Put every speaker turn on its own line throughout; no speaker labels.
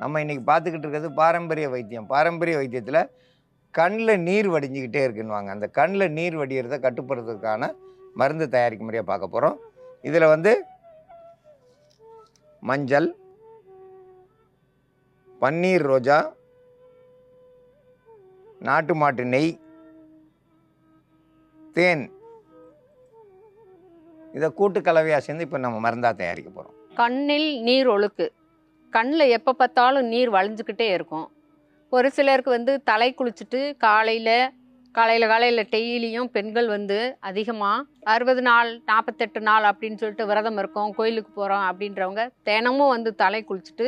நம்ம இன்றைக்கி பார்த்துக்கிட்டு இருக்கிறது பாரம்பரிய வைத்தியம். பாரம்பரிய வைத்தியத்தில் கண்ணில் நீர் வடிஞ்சிக்கிட்டே இருக்குன்னுவாங்க. அந்த கண்ணில் நீர் வடிகிறத கட்டுப்படுறதுக்கான மருந்து தயாரிக்கும் முறையை பார்க்க போகிறோம் இதில் வந்து மஞ்சள் பன்னீர் ரோஜா நாட்டு மாட்டு நெய் தேன். இதை கூட்டு கலவையாக சேர்ந்து இப்போ நம்ம மருந்தாக தயாரிக்க போகிறோம்
கண்ணில் நீர் ஒழுக்கு. கண்ணில் எப்போ பார்த்தாலும் நீர் வளைஞ்சிக்கிட்டே இருக்கும். ஒரு சிலருக்கு வந்து தலை குளிச்சுட்டு காலையில் காலையில் காலையில் டெய்லியும் பெண்கள் வந்து அதிகமாக அறுபது நாள் நாற்பத்தெட்டு நாள் அப்படின்னு சொல்லிட்டு விரதம் இருக்கோம் கோயிலுக்கு போகிறோம் அப்படின்றவங்க தினமும் வந்து தலை குளிச்சுட்டு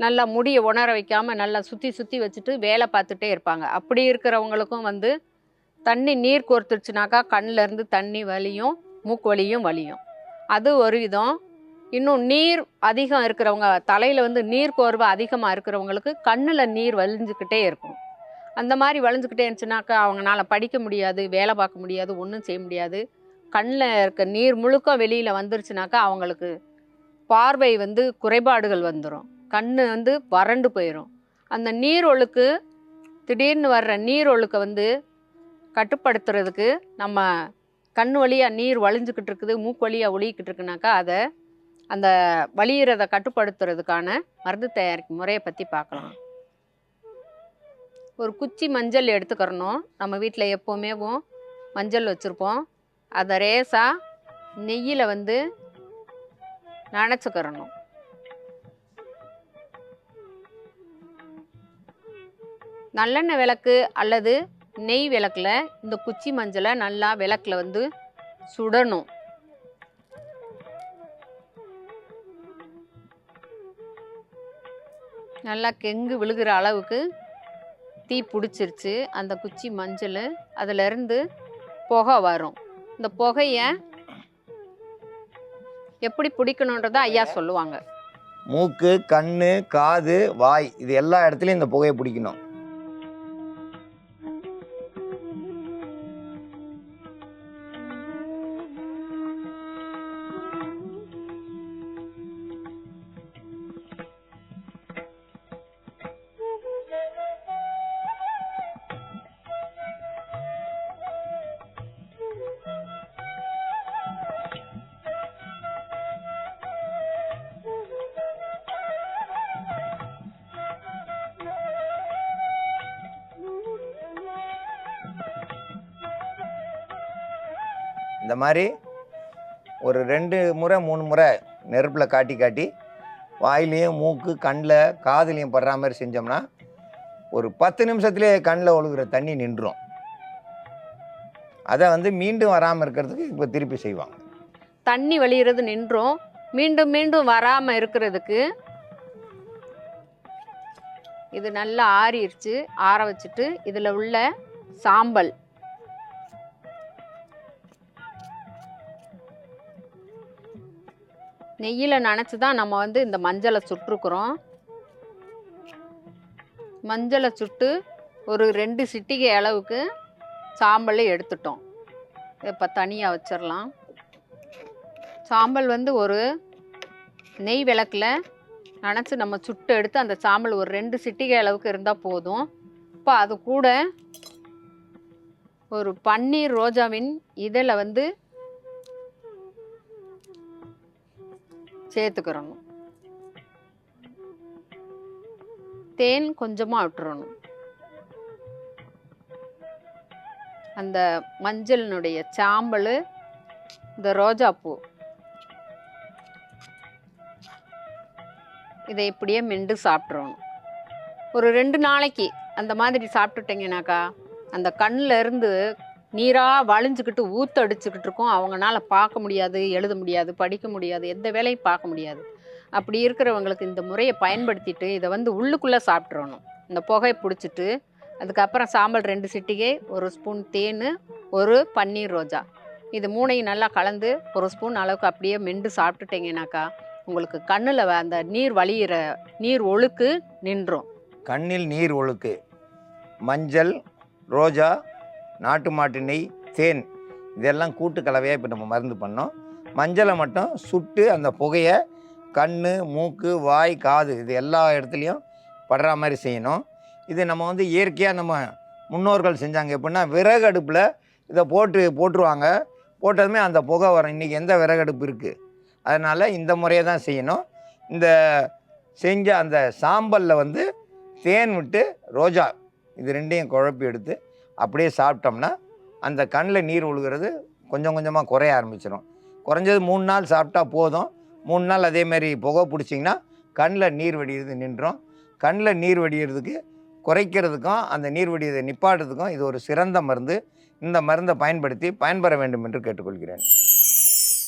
நல்லா முடியை உணர வைக்காமல் நல்லா சுற்றி சுற்றி வச்சுட்டு வேலை பார்த்துட்டே இருப்பாங்க. அப்படி இருக்கிறவங்களுக்கும் வந்து தண்ணி நீர் கோர்த்துருச்சுனாக்கா கண்ணிலேருந்து தண்ணி வலியும் மூக்கு வலியும் வலியும். அது ஒரு விதம். இன்னும் நீர் அதிகம் இருக்கிறவங்க தலையில் வந்து நீர் கோர்வை அதிகமாக இருக்கிறவங்களுக்கு கண்ணில் நீர் வலிஞ்சுக்கிட்டே இருக்கும். அந்த மாதிரி வளைஞ்சுக்கிட்டே இருந்துச்சுனாக்கா அவங்களால படிக்க முடியாது வேலை பார்க்க முடியாது ஒன்றும் செய்ய முடியாது. கண்ணில் இருக்க நீர் முழுக்க வெளியில் வந்துருச்சுனாக்கா அவங்களுக்கு பார்வை வந்து குறைபாடுகள் வந்துடும் கண் வந்து வறண்டு போயிடும் அந்த நீர் ஒழுக்கு திடீர்னு வர்ற நீர் ஒழுக்கை வந்து கட்டுப்படுத்துறதுக்கு நம்ம கண் வழியாக நீர் வழிஞ்சுக்கிட்டு இருக்குது மூக்கு வழியாக ஒழிக்கிட்டு இருக்குனாக்கா அதை அந்த வலியுறதை கட்டுப்படுத்துறதுக்கான மருந்து தயாரிக்கும் முறையை பற்றி பார்க்கலாம். ஒரு குச்சி மஞ்சள் எடுத்துக்கிறணும். நம்ம வீட்டில் எப்போவுமே மஞ்சள் வச்சுருப்போம். அதை ரேசாக நெய்யில் வந்து நனைச்சிக்கிறணும். நல்லெண்ணெய் விளக்கு அல்லது நெய் விளக்கில் இந்த குச்சி மஞ்சளை நல்லா விளக்கில் வந்து சுடணும். நல்லா கெங்கு விழுகிற அளவுக்கு தீ பிடிச்சிருச்சு. அந்த குச்சி மஞ்சள் அதிலிருந்து புகை வரும். இந்த புகையை எப்படி பிடிக்கணுன்றதை ஐயா சொல்லுவாங்க.
மூக்கு கண் காது வாய் இது எல்லா இடத்துலையும் இந்த புகையை பிடிக்கணும். இந்த மாதிரி ஒரு ரெண்டு முறை மூணு முறை நெருப்பில் காட்டி காட்டி வாயிலையும் மூக்கு கண்ணில் காதுலையும் படுற மாதிரி செஞ்சோம்னா ஒரு பத்து நிமிஷத்துலேயே கண்ணில் ஒழுகிற தண்ணி நின்றுடும் அதை வந்து மீண்டும் வராமல் இருக்கிறதுக்கு இப்போ திருப்பி செய்வாங்க.
தண்ணி வழியிறது நின்றும். மீண்டும் மீண்டும் வராமல் இருக்கிறதுக்கு இது நல்லா ஆறிடுச்சு ஆற வச்சுட்டு இதில் உள்ள சாம்பல். நெய்யில் நினச்சி தான் நம்ம வந்து இந்த மஞ்சளை சுட்டுருக்குறோம். மஞ்சளை சுட்டு ஒரு ரெண்டு சிட்டிகை அளவுக்கு சாம்பல் எடுத்துட்டோம். இப்போ தனியாக வச்சிடலாம் சாம்பல் வந்து ஒரு நெய் விளக்கில் நினச்சி நம்ம சுட்டு எடுத்து அந்த சாம்பல் ஒரு ரெண்டு சிட்டிகை அளவுக்கு இருந்தால் போதும். இப்போ அது கூட ஒரு பன்னீர் ரோஜாவின் இதழை வந்து சேர்த்துக்கிறணும். தேன் கொஞ்சமாக விட்டுறணும். அந்த மஞ்சளினுடைய சாம்பல் இந்த ரோஜாப்பூ இதை இப்படியே மெண்டு சாப்பிட்றணும் ஒரு ரெண்டு நாளைக்கு அந்த மாதிரி சாப்பிட்டுட்டிங்கனாக்கா அந்த கண்ணில் இருந்து நீராக வழிஞ்சுக்கிட்டு ஊத்தடிச்சுக்கிட்டு இருக்கும் அவங்கனால பார்க்க முடியாது எழுத முடியாது படிக்க முடியாது எந்த வேலையும் பார்க்க முடியாது. அப்படி இருக்கிறவங்களுக்கு இந்த முறையை பயன்படுத்திட்டு இதை வந்து உள்ளுக்குள்ளே சாப்பிட்றணும் இந்த புகையை பிடிச்சிட்டு அதுக்கப்புறம் சாம்பல் ரெண்டு சிட்டிகை ஒரு ஸ்பூன் தேன் ஒரு பன்னீர் ரோஜா. இது மூணையும் நல்லா கலந்து ஒரு ஸ்பூன் அளவுக்கு அப்படியே மெண்டு சாப்பிட்டுட்டிங்கனாக்கா உங்களுக்கு கண்ணில் அந்த நீர் வழியிற நீர் ஒழுக்கு நின்றும்.
கண்ணில் நீர் ஒழுக்கு. மஞ்சள் ரோஜா நாட்டு மாட்டு நெய் தேன் இதெல்லாம் கூட்டு கலவையாக இப்போ நம்ம மருந்து பண்ணோம். மஞ்சளை மட்டும் சுட்டு அந்த புகையை கண் மூக்கு வாய் காது இது எல்லா இடத்துலையும் படுற மாதிரி செய்யணும். இது நம்ம வந்து இயற்கையாக நம்ம முன்னோர்கள் செஞ்சாங்க. எப்படின்னா விறகு அடுப்பில் இதை போட்டு போட்டுருவாங்க. போட்டதுமே அந்த புகை வரும். இன்றைக்கி எந்த விறகு அடுப்பு இருக்குது அதனால் இந்த முறையை தான் செய்யணும். இந்த செஞ்ச அந்த சாம்பலில் வந்து தேன் விட்டு ரோஜா இது ரெண்டையும் குழப்பி எடுத்து அப்படியே சாப்பிட்டோம்னா அந்த கண்ணில் நீர் ஒழுகிறது கொஞ்சம் கொஞ்சமாக குறைய ஆரம்பிச்சிடும் குறைஞ்சது மூணு நாள் சாப்பிட்டா போதும். மூணு நாள் அதே மாதிரி புகை பிடிச்சிங்கன்னா கண்ணில் நீர் வடிகிறது நின்றோம். கண்ணில் நீர் வடிகிறதுக்கு குறைக்கிறதுக்கும் அந்த நீர் வடியதை நிப்பாட்டுறதுக்கும் இது ஒரு சிறந்த மருந்து. இந்த மருந்தை பயன்படுத்தி பயன்பெற வேண்டும் என்று கேட்டுக்கொள்கிறேன்.